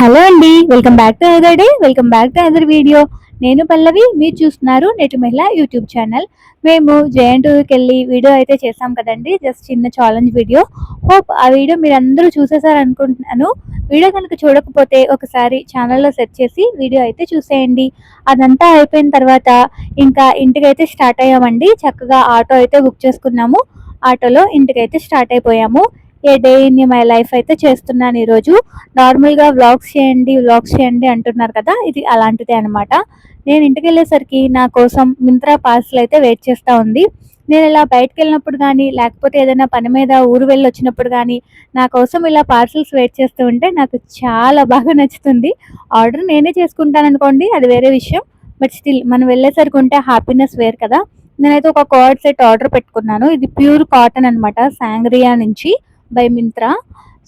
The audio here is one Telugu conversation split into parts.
హలో అండి welcome back to other day welcome back to other video నేను పల్లవి మీరు చూస్తున్నారు నెట్ మహిళ యూట్యూబ్ ఛానల్ మేము జయంటూకి వెళ్ళి వీడియో అయితే చేసాం కదండి జస్ట్ చిన్న ఛాలెంజ్ వీడియో హోప్ ఆ వీడియో మీరు అందరూ చూసేసారు అనుకుంటున్నాను వీడియో కనుక చూడకపోతే ఒకసారి ఛానల్లో సెర్చ్ చేసి వీడియో అయితే చూసేయండి. అదంతా అయిపోయిన తర్వాత ఇంకా ఇంటికైతే స్టార్ట్ అయ్యామండి. చక్కగా ఆటో అయితే బుక్ చేసుకున్నాము. ఆటోలో ఇంటికైతే స్టార్ట్ అయిపోయాము. A day in my life అయితే చేస్తున్నాను ఈరోజు. నార్మల్గా వ్లాగ్స్ చేయండి వ్లాగ్స్ చేయండి అంటున్నారు కదా ఇది అలాంటిదే అనమాట నేను ఇంటికి వెళ్ళేసరికి నా కోసం మింత్రా పార్సల్ అయితే వెయిట్ చేస్తూ ఉంది. నేను ఇలా బయటకు వెళ్ళినప్పుడు కానీ లేకపోతే ఏదైనా పని మీద ఊరు వెళ్ళి వచ్చినప్పుడు కానీ నా కోసం ఇలా పార్సల్స్ వెయిట్ చేస్తూ ఉంటే నాకు చాలా బాగా నచ్చుతుంది. ఆర్డర్ నేనే చేసుకుంటాను అనుకోండి అది వేరే విషయం. బట్ స్టిల్ మనం వెళ్ళేసరికి ఉంటే హ్యాపీనెస్ వేరు కదా. నేనైతే ఒక కార్డ్ సెట్ ఆర్డర్ పెట్టుకున్నాను. ఇది ప్యూర్ కాటన్ అనమాట సాంగ్రియా నుంచి. బై మింత్రా.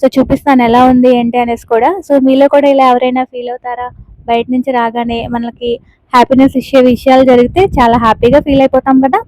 సో చూపిస్తాను ఎలా ఉంది ఏంటి అనేసి కూడా. సో మీలో కూడా ఇలా ఎవరైనా ఫీల్ అవుతారా? బయట నుంచి రాగానే మనకి హ్యాపీనెస్ ఇచ్చే విషయాలు జరిగితే చాలా హ్యాపీగా ఫీల్ అయిపోతాం కదా.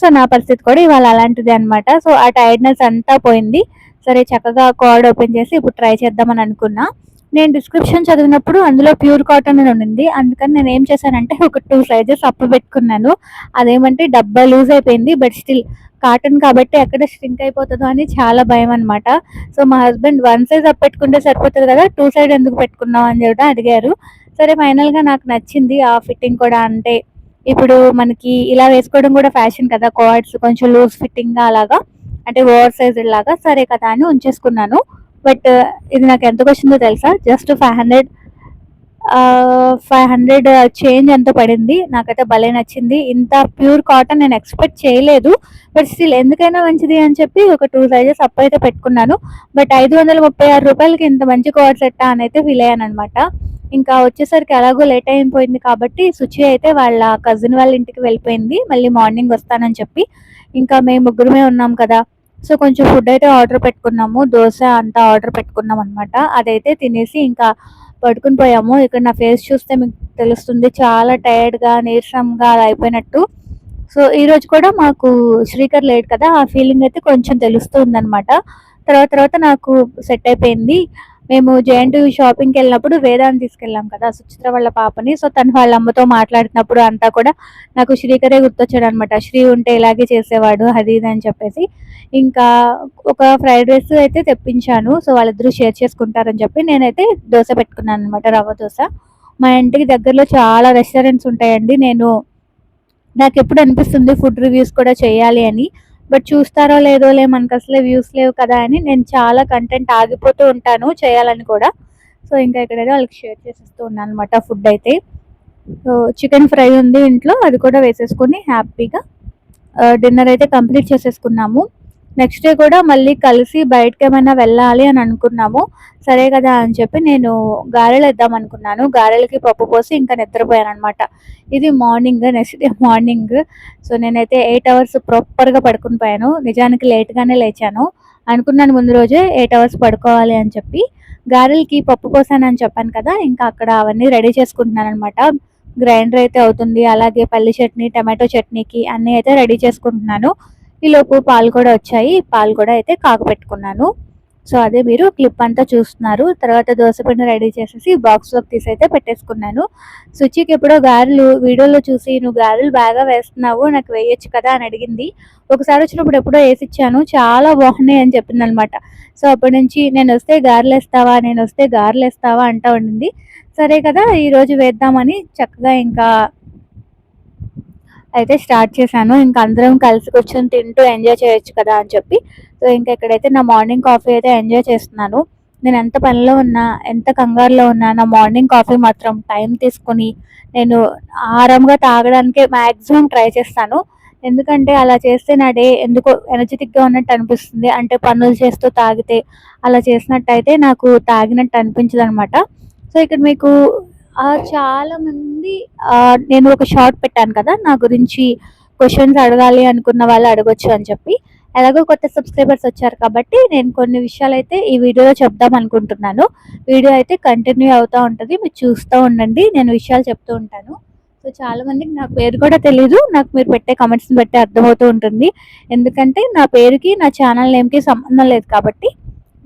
సో నా పరిస్థితి కూడా ఇవాళ అలాంటిది అనమాట సో ఆ టైర్డ్నెస్ అంతా పోయింది. సరే చక్కగా కార్డ్ ఓపెన్ చేసి ఇప్పుడు ట్రై చేద్దామని అనుకున్నా. నేను డిస్క్రిప్షన్ చదివినప్పుడు అందులో ప్యూర్ కాటన్ అని ఉండింది. అందుకని నేను ఏం చేశానంటే ఒక టూ సైజెస్ అప్పు పెట్టుకున్నాను. అదేమంటే డబ్బా లూజ్ అయిపోయింది బట్ స్టిల్ కాటన్ కాబట్టి ఎక్కడ స్ట్రింక్ అయిపోతుందో అని చాలా భయం అనమాట సో మా హస్బెండ్ వన్ సైజ్ అప్ పెట్టుకుంటే సరిపోతుంది కదా టూ సైడ్ ఎందుకు పెట్టుకున్నాం అని కూడా అడిగారు. సరే ఫైనల్గా నాకు నచ్చింది ఆ ఫిట్టింగ్ కూడా అంటే ఇప్పుడు మనకి ఇలా వేసుకోవడం కూడా ఫ్యాషన్ కదా కోఆర్డ్స్ కొంచెం లూజ్ ఫిట్టింగ్గా అలాగా అంటే ఓవర్ సైజ్ లాగా సరే కదా అని ఉంచేసుకున్నాను. బట్ ఇది నాకు ఎంతకు వచ్చిందో తెలుసా? Just five hundred five hundred change ఎంత పడింది? నాకైతే భలే నచ్చింది. ఇంత ప్యూర్ కాటన్ నేను ఎక్స్పెక్ట్ చేయలేదు. బట్ స్టిల్ ఎందుకైనా మంచిది అని చెప్పి ఒక టూ సైజెస్ అప్ అయితే పెట్టుకున్నాను. బట్ ఐదు వందల ముప్పై ఆరు రూపాయలకి ఇంత మంచి కోడ్ సెట్ అని అయితే ఫీల్ అయ్యాను అనమాట ఇంకా వచ్చేసరికి ఎలాగో లేట్ అయిపోయింది కాబట్టి సుచి అయితే వాళ్ళ కజిన్ వాళ్ళ ఇంటికి వెళ్ళిపోయింది. మళ్ళీ మార్నింగ్ వస్తానని చెప్పి. ఇంకా మేము ముగ్గురమే ఉన్నాం కదా. సో కొంచెం ఫుడ్ అయితే ఆర్డర్ పెట్టుకున్నాము. దోశ అంతా ఆర్డర్ పెట్టుకున్నాం అనమాట అదైతే తినేసి ఇంకా పడుకుని పోయాము. ఇక్కడ నా ఫేస్ చూస్తే మీకు తెలుస్తుంది చాలా టైర్డ్గా నీరసంగా అలా అయిపోయినట్టు. సో ఈరోజు కూడా మాకు శ్రీకర్ లేడు కదా ఆ ఫీలింగ్ అయితే కొంచెం తెలుస్తుంది అనమాట తర్వాత తర్వాత నాకు సెట్ అయిపోయింది. మేము జయంట్ షాపింగ్కి వెళ్ళినప్పుడు వేదాన్ని తీసుకెళ్ళాం కదా సుచిత్ర వాళ్ళ పాపని. సో తను వాళ్ళ అమ్మతో మాట్లాడుతున్నప్పుడు అంతా కూడా నాకు శ్రీకరే గుర్తొచ్చాడు అనమాట శ్రీ ఉంటే ఇలాగే చేసేవాడు అది ఇది అని చెప్పేసి. ఇంకా ఒక ఫ్రైడ్ రైస్ అయితే తెప్పించాను. సో వాళ్ళిద్దరూ షేర్ చేసుకుంటారని చెప్పి నేనైతే దోశ పెట్టుకున్నాను అనమాట రవ్వ దోశ. మా ఇంటికి దగ్గరలో చాలా రెస్టారెంట్స్ ఉంటాయండి. నేను నాకు ఎప్పుడు అనిపిస్తుంది ఫుడ్ రివ్యూస్ కూడా చేయాలి అని. బట్ చూస్తారో లేదో లే మనకు అసలే వ్యూస్ లేవు కదా అని నేను చాలా కంటెంట్ ఆగిపోతూ ఉంటాను చేయాలని కూడా. సో ఇంకా ఇక్కడైతే వాళ్ళకి షేర్ చేసేస్తూ ఉన్నాను అనమాట ఫుడ్ అయితే. సో చికెన్ ఫ్రై ఉంది ఇంట్లో అది కూడా వేసేసుకొని హ్యాపీగా డిన్నర్ అయితే కంప్లీట్ చేసేసుకున్నాము. నెక్స్ట్ డే కూడా మళ్ళీ కలిసి బయటకి ఏమైనా వెళ్ళాలి అని అనుకున్నాము. సరే కదా అని చెప్పి నేను గారెలు వేద్దాం అనుకున్నాను. గారెలకి పప్పు పోసి ఇంకా నిద్రపోయాను అనమాట ఇది morning next day morning so నేనైతే ఎయిట్ అవర్స్ ప్రాపర్గా పడుకుని పోయాను. నిజానికి లేట్గానే లేచాను. అనుకున్నాను ముందు రోజే ఎయిట్ అవర్స్ పడుకోవాలి అని చెప్పి. గారెలకి పప్పు పోసానని చెప్పాను కదా ఇంకా అక్కడ అవన్నీ రెడీ చేసుకుంటున్నాను అనమాట గ్రైండర్ అయితే అవుతుంది. అలాగే పల్లి చట్నీ టమాటో చట్నీకి అన్నీ అయితే రెడీ చేసుకుంటున్నాను. ఈలోపు పాలు కూడా వచ్చాయి. పాలు కూడా అయితే కాకపెట్టుకున్నాను సో అదే మీరు క్లిప్ అంతా చూస్తున్నారు. తర్వాత దోశపిండి రెడీ చేసేసి బాక్స్లోకి తీసి అయితే పెట్టేసుకున్నాను. సుచికి ఎప్పుడో గారెలు వీడియోలో చూసి నువ్వు గారెలు బాగా వేస్తున్నావు నాకు వేయొచ్చు కదా అని అడిగింది. ఒకసారి వచ్చినప్పుడు ఎప్పుడో వేసి ఇచ్చాను చాలా బాగున్నాయి అని చెప్పింది అనమాట సో అప్పటి నుంచి నేను వస్తే గారెలు వేస్తావా? నేను వస్తే గారెలు వేస్తావా? అంటా ఉండింది. సరే కదా ఈరోజు వేద్దామని చక్కగా ఇంకా అయితే స్టార్ట్ చేశాను. ఇంకా అందరం కలిసి కూర్చొని తింటూ ఎంజాయ్ చేయొచ్చు కదా అని చెప్పి. సో ఇంకా ఇక్కడైతే నా మార్నింగ్ కాఫీ అయితే ఎంజాయ్ చేస్తున్నాను. నేను ఎంత పనిలో ఉన్నా ఎంత కంగారులో ఉన్నా నా మార్నింగ్ కాఫీ మాత్రం టైం తీసుకొని నేను ఆరాంగా తాగడానికే మ్యాక్సిమం ట్రై చేస్తాను. ఎందుకంటే అలా చేస్తే నా డే ఎందుకో ఎనర్జెటిక్గా ఉన్నట్టు అనిపిస్తుంది. అంటే పనులు చేస్తూ తాగితే అలా చేసినట్టయితే నాకు తాగినట్టు అనిపించదు అనమాట సో ఇక్కడ మీకు చాలా మంది నేను ఒక షార్ట్ పెట్టాను కదా నా గురించి క్వశ్చన్స్ అడగాలి అనుకున్న వాళ్ళు అడగొచ్చు అని చెప్పి. ఎలాగో కొత్త సబ్స్క్రైబర్స్ వచ్చారు కాబట్టి నేను కొన్ని విషయాలు అయితే ఈ వీడియోలో చెప్దాం అనుకుంటున్నాను. వీడియో అయితే కంటిన్యూ అవుతూ ఉంటుంది మీరు చూస్తూ ఉండండి నేను విషయాలు చెప్తూ ఉంటాను. సో చాలా మందికి నా పేరు కూడా తెలీదు నాకు మీరు పెట్టే కమెంట్స్ని బట్టి అర్థమవుతూ ఉంటుంది. ఎందుకంటే నా పేరుకి నా ఛానల్ నేమ్కి సంబంధం లేదు కాబట్టి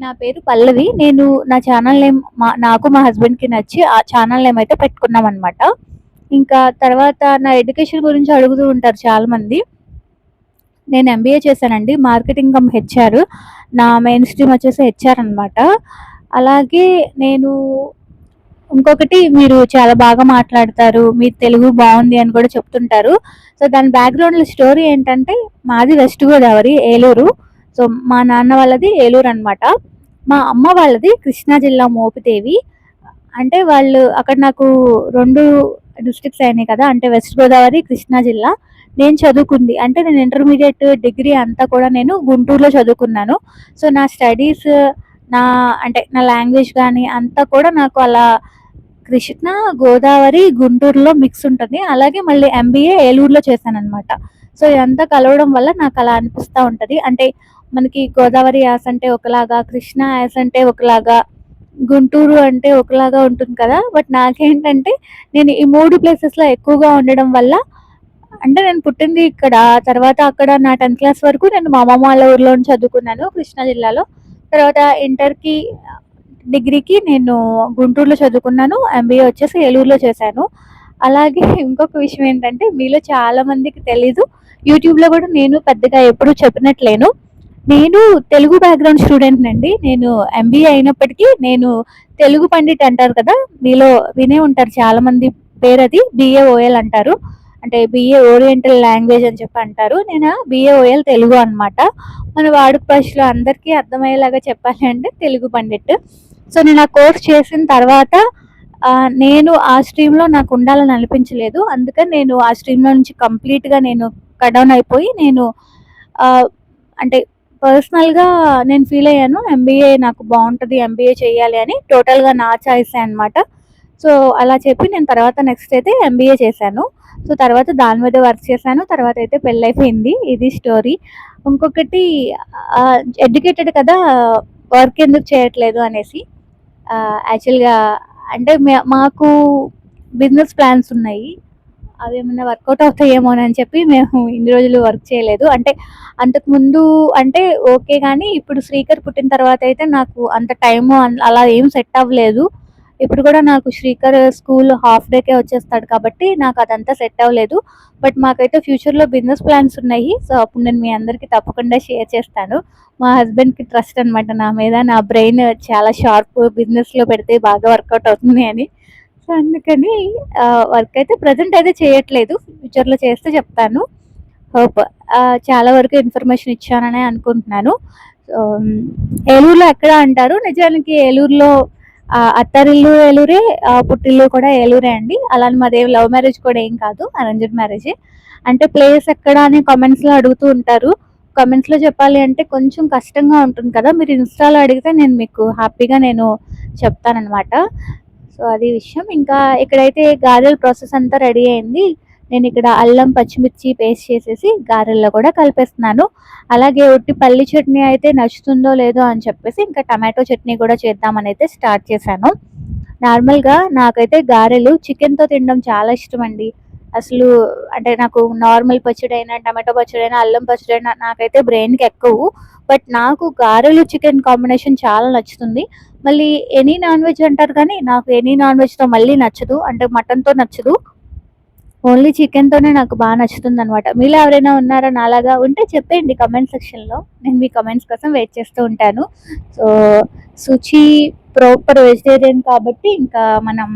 నా పేరు పల్లవి. నేను నా ఛానల్ నేమ్ మా నాకు మా హస్బెండ్కి నచ్చి ఆ ఛానల్ నేమ్ అయితే పెట్టుకున్నాం అనమాట ఇంకా తర్వాత నా ఎడ్యుకేషన్ గురించి అడుగుతూ ఉంటారు చాలామంది. నేను ఎంబీఏ చేశానండి. మార్కెటింగ్ కమ్ హెచ్ఆర్ నా మెయిన్ స్ట్రీమ్ వచ్చేసి హెచ్ఆర్ అనమాట అలాగే నేను ఇంకొకటి మీరు చాలా బాగా మాట్లాడతారు. మీ తెలుగు బాగుంది అని కూడా చెప్తుంటారు. సో దాని బ్యాక్గ్రౌండ్లో స్టోరీ ఏంటంటే మాది వెస్ట్ గోదావరి ఏలూరు. సో మా నాన్న వాళ్ళది ఏలూరు అనమాట మా అమ్మ వాళ్ళది కృష్ణా జిల్లా మోపిదేవి. అంటే వాళ్ళు అక్కడ నాకు రెండు డిస్ట్రిక్ట్స్ అయినాయి కదా అంటే వెస్ట్ గోదావరి కృష్ణా జిల్లా. నేను చదువుకుంది అంటే నేను ఇంటర్మీడియట్ డిగ్రీ అంతా కూడా నేను గుంటూరులో చదువుకున్నాను. సో నా స్టడీస్ నా అంటే నా లాంగ్వేజ్ కానీ అంతా కూడా నాకు అలా కృష్ణ గోదావరి గుంటూరులో మిక్స్ ఉంటుంది. అలాగే మళ్ళీ ఎంబీఏ ఏలూరులో చేశాను అనమాట సో ఇదంతా కలవడం వల్ల నాకు అలా అనిపిస్తూ ఉంటుంది. అంటే మనకి గోదావరి యాస అంటే ఒకలాగా కృష్ణ యాస అంటే ఒకలాగా గుంటూరు అంటే ఒకలాగా ఉంటుంది కదా. బట్ నాకేంటంటే నేను ఈ మూడు ప్లేసెస్లో ఎక్కువగా ఉండడం వల్ల అంటే నేను పుట్టింది ఇక్కడ తర్వాత అక్కడ నా టెన్త్ క్లాస్ వరకు నేను మా అమ్మమ్మ వాళ్ళ ఊర్లో చదువుకున్నాను కృష్ణా జిల్లాలో. తర్వాత ఇంటర్కి డిగ్రీకి నేను గుంటూరులో చదువుకున్నాను ఎంబీఏ వచ్చేసి ఏలూరులో చేశాను. అలాగే ఇంకొక విషయం ఏంటంటే మీలో చాలామందికి తెలీదు. యూట్యూబ్లో కూడా నేను పెద్దగా ఎప్పుడు చెప్పినట్లేను. నేను తెలుగు బ్యాక్గ్రౌండ్ స్టూడెంట్ అండి నేను ఎంబీఏ అయినప్పటికీ నేను తెలుగు పండిట్ అంటారు కదా మీలో వినే ఉంటారు చాలా మంది పేరు అది బిఏఓఎల్ అంటారు. అంటే బిఏ ఓరియంటల్ లాంగ్వేజ్ అని చెప్పి అంటారు. నేను బిఏఓఎల్ తెలుగు అనమాట మన వాడుక భాషలో అందరికీ అర్థమయ్యేలాగా చెప్పాలి అంటే తెలుగు పండిట్. సో నేను ఆ కోర్స్ చేసిన తర్వాత నేను ఆ స్ట్రీమ్లో నాకు ఉండాలని అనిపించలేదు. అందుకని నేను ఆ స్ట్రీమ్లో నుంచి కంప్లీట్గా నేను కట్ డౌన్ అయిపోయి నేను అంటే పర్సనల్గా నేను ఫీల్ అయ్యాను. ఎంబీఏ నాకు బాగుంటుంది ఎంబీఏ చేయాలి అని టోటల్గా నా చాయిస్ అనమాట సో అలా చెప్పి నేను తర్వాత నెక్స్ట్ అయితే ఎంబీఏ చేశాను. సో తర్వాత దాని మీద వర్క్ చేశాను. తర్వాత అయితే పెళ్ళైపోయింది ఇది స్టోరీ. ఇంకొకటి ఎడ్యుకేటెడ్ కదా వర్క్ ఎందుకు చేయట్లేదు అనేసి. యాక్చువల్గా అంటే మాకు బిజినెస్ ప్లాన్స్ ఉన్నాయి. అవి ఏమైనా వర్కౌట్ అవుతాయేమో అని చెప్పి మేము ఇన్ని రోజులు వర్క్ చేయలేదు. అంటే అంతకుముందు అంటే ఓకే కానీ ఇప్పుడు శ్రీకర్ పుట్టిన తర్వాత అయితే నాకు అంత టైము అలా ఏం సెట్ అవ్వలేదు. ఇప్పుడు కూడా నాకు శ్రీకర్ స్కూల్ హాఫ్ డేకే వచ్చేస్తాడు కాబట్టి నాకు అదంతా సెట్ అవ్వలేదు. బట్ మాకైతే ఫ్యూచర్లో బిజినెస్ ప్లాన్స్ ఉన్నాయి. సో అప్పుడు నేను మీ అందరికీ తప్పకుండా షేర్ చేస్తాను. మా హస్బెండ్కి ట్రస్ట్ అనమాట నా మీద. నా బ్రెయిన్ చాలా షార్ప్ బిజినెస్లో పెడితే బాగా వర్కౌట్ అవుతుంది అని. సో అందుకని వర్క్ అయితే ప్రజెంట్ అయితే చేయట్లేదు. ఫ్యూచర్లో చేస్తే చెప్తాను. హోప్ చాలా వరకు ఇన్ఫర్మేషన్ ఇచ్చానని అనుకుంటున్నాను. ఏలూరులో ఎక్కడ అంటారు? నిజానికి ఏలూరులో అత్తారిల్లు ఏలూరే పుట్టిల్లు కూడా ఏలూరే అండి. అలానే మాదేం లవ్ మ్యారేజ్ కూడా ఏం కాదు అరేంజ్డ్ మ్యారేజ్ అంటే ప్లేస్ ఎక్కడ అని కామెంట్స్లో అడుగుతూ ఉంటారు. కామెంట్స్లో చెప్పాలి అంటే కొంచెం కష్టంగా ఉంటుంది కదా. మీరు ఇన్స్టాలో అడిగితే నేను మీకు హ్యాపీగా నేను చెప్తానమాట సో అది విషయం. ఇంకా ఇక్కడైతే గారెల ప్రాసెస్ అంతా రెడీ అయింది. నేను ఇక్కడ అల్లం పచ్చిమిర్చి పేస్ట్ చేసేసి గారెల్లో కూడా కలిపేస్తున్నాను. అలాగే ఒట్టి పల్లి చట్నీ అయితే నచ్చుతుందో లేదో అని చెప్పేసి ఇంకా టమాటో చట్నీ కూడా చేద్దామని అయితే స్టార్ట్ చేశాను. నార్మల్గా నాకైతే గారెలు చికెన్తో తినడం చాలా ఇష్టం అండి అసలు అంటే నాకు నార్మల్ పచ్చడి అయినా టమాటో పచ్చడైనా అల్లం పచ్చడి అయినా నాకైతే బ్రెయిన్కి ఎక్కువ. బట్ నాకు గారెలు చికెన్ కాంబినేషన్ చాలా నచ్చుతుంది. మళ్ళీ ఎనీ నాన్ వెజ్ అంటారు కానీ నాకు ఎనీ నాన్ వెజ్తో మళ్ళీ నచ్చదు. అంటే మటన్తో నచ్చదు. ఓన్లీ చికెన్తోనే నాకు బాగా నచ్చుతుంది అనమాట మీలో ఎవరైనా ఉన్నారా నాలాగా ఉంటే చెప్పేయండి కమెంట్ సెక్షన్లో నేను మీ కమెంట్స్ కోసం వెయిట్ చేస్తూ ఉంటాను. సో సుచి ప్రాపర్ వెజిటేరియన్ కాబట్టి ఇంకా మనం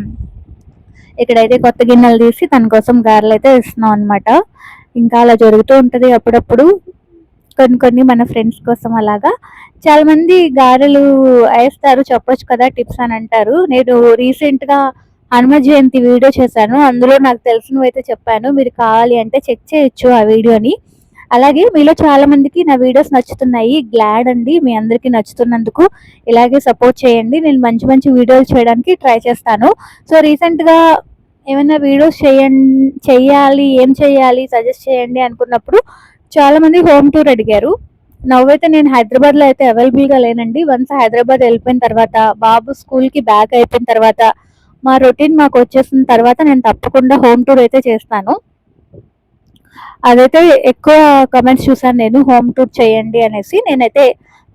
ఇక్కడైతే కొత్త గిన్నెలు తీసి తన కోసం గారెలు అయితే ఇస్తున్నాం అనమాట ఇంకా అలా జరుగుతూ ఉంటుంది అప్పుడప్పుడు. కొన్ని కొన్ని మన ఫ్రెండ్స్ కోసం అలాగా. చాలామంది గారెలు వేస్తారు చెప్పొచ్చు కదా టిప్స్ అని అంటారు. నేను రీసెంట్గా హనుమ జయంతి వీడియో చేశాను. అందులో నాకు తెలిసినవి అయితే చెప్పాను. మీరు కావాలి అంటే చెక్ చేయొచ్చు ఆ వీడియోని. అలాగే మీలో చాలా మందికి నా వీడియోస్ నచ్చుతున్నాయి గ్లాడ్ అండి. మీ అందరికీ నచ్చుతున్నందుకు ఇలాగే సపోర్ట్ చేయండి. నేను మంచి మంచి వీడియోలు చేయడానికి ట్రై చేస్తాను. సో రీసెంట్గా ఏమైనా వీడియోస్ చేయండి చేయాలి ఏం చేయాలి సజెస్ట్ చేయండి అనుకున్నప్పుడు చాలామంది హోమ్ టూర్ అడిగారు. నవ్వైతే నేను హైదరాబాద్లో అయితే అవైలబుల్గా లేనండి. వన్స్ హైదరాబాద్ వెళ్ళిపోయిన తర్వాత బాబు స్కూల్కి బ్యాక్ అయిపోయిన తర్వాత మా రొటీన్ మాకు వచ్చేసిన తర్వాత నేను తప్పకుండా హోమ్ టూర్ అయితే చేస్తాను. అదైతే ఎక్కువ కమెంట్స్ చూసాను నేను హోమ్ టూర్ చేయండి అనేసి నేనైతే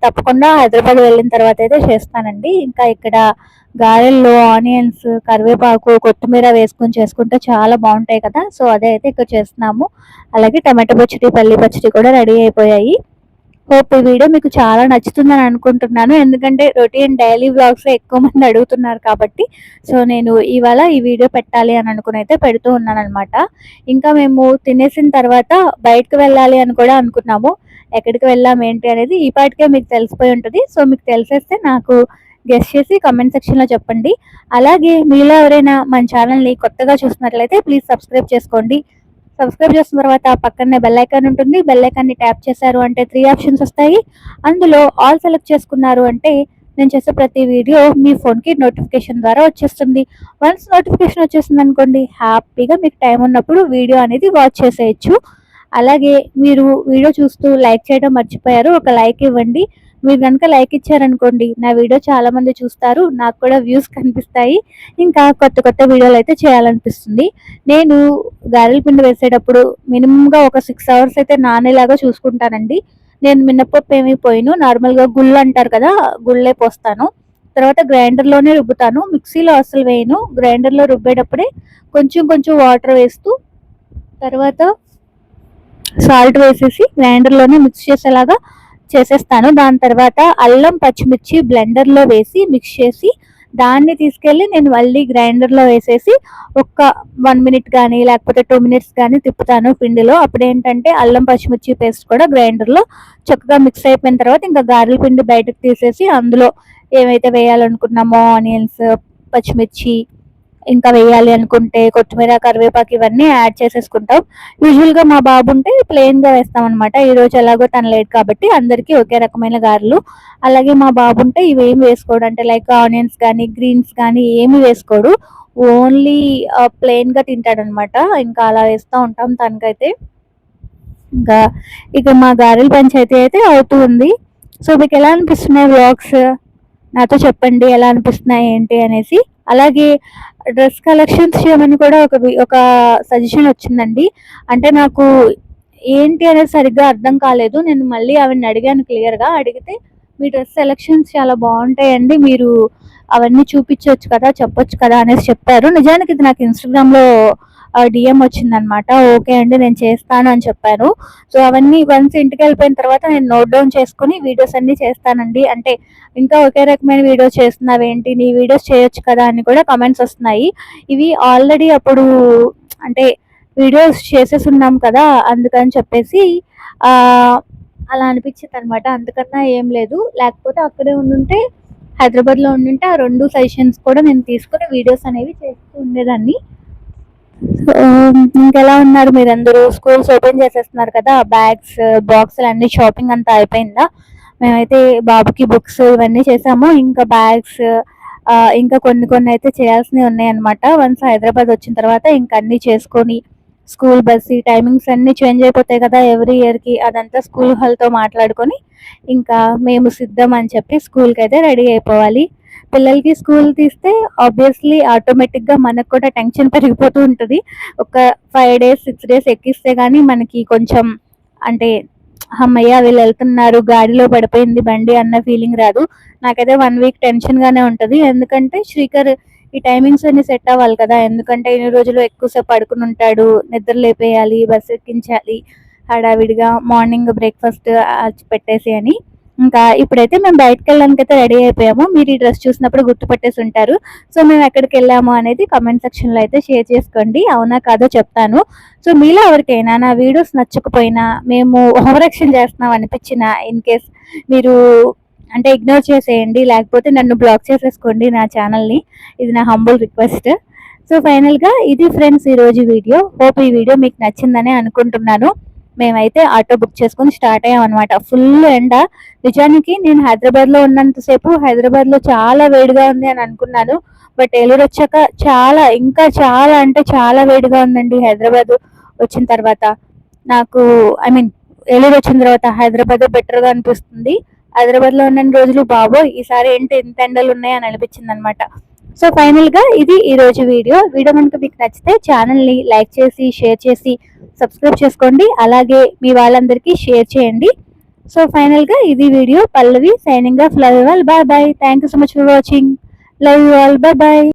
తప్పకుండా హైదరాబాద్ వెళ్ళిన తర్వాత అయితే చేస్తానండి. ఇంకా ఇక్కడ గారెల్లో ఆనియన్స్ కరివేపాకు కొత్తిమీర వేసుకొని చేసుకుంటే చాలా బాగుంటాయి కదా. సో అదే అయితే ఇక్కడ చేస్తున్నాము. అలాగే టమాటో పచ్చడి పల్లి పచ్చడి కూడా రెడీ అయిపోయాయి. హోప్ ఈ వీడియో మీకు చాలా నచ్చుతుందని అనుకుంటున్నాను. ఎందుకంటే రొటీన్ డైలీ బ్లాగ్స్ ఎక్కువ మంది అడుగుతున్నారు కాబట్టి. సో నేను ఇవాళ ఈ వీడియో పెట్టాలి అని అనుకుని అయితే పెడుతూ ఉన్నాను అనమాట ఇంకా మేము తినేసిన తర్వాత బయటకు వెళ్ళాలి అని కూడా అనుకున్నాము. ఎక్కడికి వెళ్ళాం ఏంటి అనేది ఈ పాటికే మీకు తెలిసిపోయి ఉంటుంది. సో మీకు తెలిసేస్తే నాకు గెస్ట్ చేసి కామెంట్ సెక్షన్లో చెప్పండి. అలాగే మీలో ఎవరైనా మన ఛానల్ని కొత్తగా చూసినట్లయితే ప్లీజ్ సబ్స్క్రైబ్ చేసుకోండి. సబ్స్క్రైబ్ చేసిన తర్వాత పక్కనే బెల్ ఐకాన్ ఉంటుంది. బెల్ ఐకాన్ని ట్యాప్ చేశారు అంటే త్రీ ఆప్షన్స్ వస్తాయి. అందులో ఆల్ సెలెక్ట్ చేసుకున్నారు అంటే నేను చేసే ప్రతి వీడియో మీ ఫోన్కి నోటిఫికేషన్ ద్వారా వచ్చేస్తుంది. వన్స్ నోటిఫికేషన్ వచ్చేసింది అనుకోండి హ్యాపీగా మీకు టైం ఉన్నప్పుడు వీడియో అనేది వాచ్ చేసేయచ్చు. అలాగే మీరు వీడియో చూస్తూ లైక్ చేయడం మర్చిపోయారు. ఒక లైక్ ఇవ్వండి. మీరు కనుక లైక్ ఇచ్చారనుకోండి నా వీడియో చాలా మంది చూస్తారు నాకు కూడా వ్యూస్ కనిపిస్తాయి. ఇంకా కొత్త కొత్త వీడియోలు అయితే చేయాలనిపిస్తుంది. నేను గారెల పిండి వేసేటప్పుడు మినిమంగా ఒక సిక్స్ అవర్స్ అయితే నానేలాగా చూసుకుంటానండి. నేను మినప్పప్పు ఏమి పోయిను నార్మల్గా గుళ్ళు అంటారు కదా గుళ్ళే పోస్తాను. తర్వాత గ్రైండర్లోనే రుబ్బుతాను మిక్సీలో అసలు వేయను. గ్రైండర్లో రుబ్బేటప్పుడే కొంచెం కొంచెం వాటర్ వేస్తూ తర్వాత సాల్ట్ వేసేసి గ్రైండర్లోనే మిక్స్ చేసేలాగా చేసేస్తాను. దాని తర్వాత అల్లం పచ్చిమిర్చి బ్లెండర్లో వేసి మిక్స్ చేసి దాన్ని తీసుకెళ్ళి నేను మళ్ళీ గ్రైండర్లో వేసేసి ఒక్క వన్ మినిట్ కానీ లేకపోతే టూ మినిట్స్ కానీ తిప్పుతాను పిండిలో. అప్పుడు ఏంటంటే అల్లం పచ్చిమిర్చి పేస్ట్ కూడా గ్రైండర్లో చక్కగా మిక్స్ అయిపోయిన తర్వాత ఇంకా గారెల పిండి బయటకు తీసేసి అందులో ఏమైతే వేయాలనుకున్నామో ఆనియన్స్ పచ్చిమిర్చి ఇంకా వేయాలి అనుకుంటే కొత్తిమీర కరివేపాకు ఇవన్నీ యాడ్ చేసేసుకుంటాం. యూజువల్గా మా బాబు ఉంటే ప్లెయిన్గా వేస్తాం అనమాట ఈరోజు ఎలాగో తన లేట్ కాబట్టి అందరికీ ఒకే రకమైన గారెలు. అలాగే మా బాబు ఉంటే ఇవేం వేసుకోడు. అంటే లైక్ ఆనియన్స్ కానీ గ్రీన్స్ కానీ ఏమి వేసుకోడు. ఓన్లీ ప్లెయిన్గా తింటాడనమాట ఇంకా అలా వేస్తూ ఉంటాం తనకైతే. ఇంకా ఇక మా గారెల పంచాయతీ అయితే అవుతూ ఉంది. సో మీకు ఎలా అనిపిస్తున్నాయి వ్లాగ్స్? నాతో చెప్పండి ఎలా అనిపిస్తున్నాయి ఏంటి అనేసి. అలాగే డ్రెస్ కలెక్షన్స్ చేయమని కూడా ఒక ఒక సజెషన్ వచ్చిందండి. అంటే నాకు ఏంటి అనేది సరిగ్గా అర్థం కాలేదు. నేను మళ్ళీ ఆవిడని అడిగాను క్లియర్గా. అడిగితే మీ డ్రెస్ సెలెక్షన్స్ చాలా బాగుంటాయండి. మీరు అవన్నీ చూపించవచ్చు కదా చెప్పొచ్చు కదా అనేసి చెప్పారు. నిజానికి ఇది నాకు ఇన్స్టాగ్రామ్లో డిఎం వచ్చిందనమాట. ఓకే అండి నేను చేస్తాను అని చెప్పాను సో అవన్నీ వన్స్ ఇంటికి వెళ్ళిపోయిన తర్వాత నేను నోట్ డౌన్ చేసుకుని వీడియోస్ అన్నీ చేస్తానండి. అంటే ఇంకా ఒకే రకమైన వీడియోస్ చేస్తున్నావేంటి? నీ వీడియోస్ చేయొచ్చు కదా అని కూడా కమెంట్స్ వస్తున్నాయి. ఇవి ఆల్రెడీ అప్పుడు అంటే వీడియోస్ చేసేసి ఉన్నాం కదా అందుకని చెప్పేసి అలా అనిపించింది అనమాట అందుకన్నా ఏం లేదు. లేకపోతే అక్కడే ఉండుంటే హైదరాబాద్లో ఉండుంటే ఆ రెండు సజెషన్స్ కూడా నేను తీసుకుని వీడియోస్ అనేవి చేస్తూ ఉండేదాన్ని. Um, ఇంకెలా ఉన్నారు మీరందరూ? స్కూల్స్ ఓపెన్ చేసేస్తున్నారు కదా బ్యాగ్స్ బాక్సులు అన్ని షాపింగ్ అంతా అయిపోయిందా? మేమైతే బాబుకి బుక్స్ ఇవన్నీ చేసాము. ఇంకా బ్యాగ్స్ ఇంకా కొన్ని కొన్ని అయితే చేయాల్సినవి ఉన్నాయన్నమాట. వన్స్ హైదరాబాద్ వచ్చిన తర్వాత ఇంకా అన్ని చేసుకొని స్కూల్ బస్ టైమింగ్స్ అన్నీ చేంజ్ అయిపోతాయి కదా ఎవ్రీ ఇయర్కి అదంతా స్కూల్ హాల్తో మాట్లాడుకొని ఇంకా మేము సిద్ధం అని చెప్పి స్కూల్కి అయితే రెడీ అయిపోవాలి. పిల్లలకి స్కూల్ తీస్తే ఆబ్వియస్లీ ఆటోమేటిక్గా మనకు కూడా టెన్షన్ పెరిగిపోతూ ఉంటుంది. ఒక ఫైవ్ డేస్ సిక్స్ డేస్ ఎక్కిస్తే కానీ మనకి కొంచెం అంటే అమ్మయ్య వీళ్ళు వెళ్తున్నారు గాడిలో పడిపోయింది బండి అన్న ఫీలింగ్ రాదు. నాకైతే వన్ వీక్ టెన్షన్గానే ఉంటుంది. ఎందుకంటే శ్రీకర్ ఈ టైమింగ్స్ అన్ని సెట్ అవ్వాలి కదా. ఎందుకంటే ఎన్ని రోజులు ఎక్కువసేపు పడుకుని ఉంటాడు. నిద్ర లేపేయాలి బస్సు ఎక్కించాలి హడావిడిగా మార్నింగ్ బ్రేక్ఫాస్ట్ పెట్టేసి అని ఇంకా ఇప్పుడైతే మేము బయటకు వెళ్ళడానికి అయితే రెడీ అయిపోయాము. మీరు ఈ డ్రెస్ చూసినప్పుడు గుర్తుపట్టేసి ఉంటారు. సో మేము ఎక్కడికి వెళ్ళాము అనేది కమెంట్ సెక్షన్లో అయితే షేర్ చేసుకోండి. అవునా కాదో చెప్తాను. సో మీలో ఎవరికైనా నా వీడియోస్ నచ్చకపోయినా మేము ఓవరాక్షన్ చేస్తున్నాం అనిపించిన ఇన్ కేస్ మీరు అంటే ఇగ్నోర్ చేసేయండి లేకపోతే నన్ను బ్లాక్ చేసేసుకోండి నా ఛానల్ని ఇది నా హంబుల్ రిక్వెస్ట్ సో ఫైనల్గా ఇది ఫ్రెండ్స్ ఈరోజు వీడియో. హోప్ ఈ వీడియో మీకు నచ్చిందని అనుకుంటున్నాను. మేమైతే ఆటో బుక్ చేసుకుని స్టార్ట్ అయ్యాం అనమాట ఫుల్ ఎండ. నిజానికి నేను హైదరాబాద్లో ఉన్నంతసేపు హైదరాబాద్లో చాలా వేడిగా ఉంది అని అనుకున్నాను. బట్ ఏలూరు వచ్చాక చాలా ఇంకా చాలా అంటే చాలా వేడిగా ఉందండి హైదరాబాద్ వచ్చిన తర్వాత. నాకు ఐ మీన్ ఏలూరు వచ్చిన తర్వాత హైదరాబాద్ బెటర్గా అనిపిస్తుంది. హైదరాబాద్లో ఉన్న రోజులు బాబో ఈసారి ఏంటి ఎంత ఎండలు ఉన్నాయి అని అనిపించింది అనమాట సో ఫైనల్గా ఇది ఈరోజు వీడియో. వీడియో కనుక మీకు నచ్చితే ఛానల్ని లైక్ చేసి షేర్ చేసి సబ్స్క్రైబ్ చేసుకోండి. అలాగే మీ వాళ్ళందరికీ షేర్ చేయండి. సో ఫైనల్గా ఇది video. Pallavi signing off love you all bye bye thank you so much for watching love you all bye bye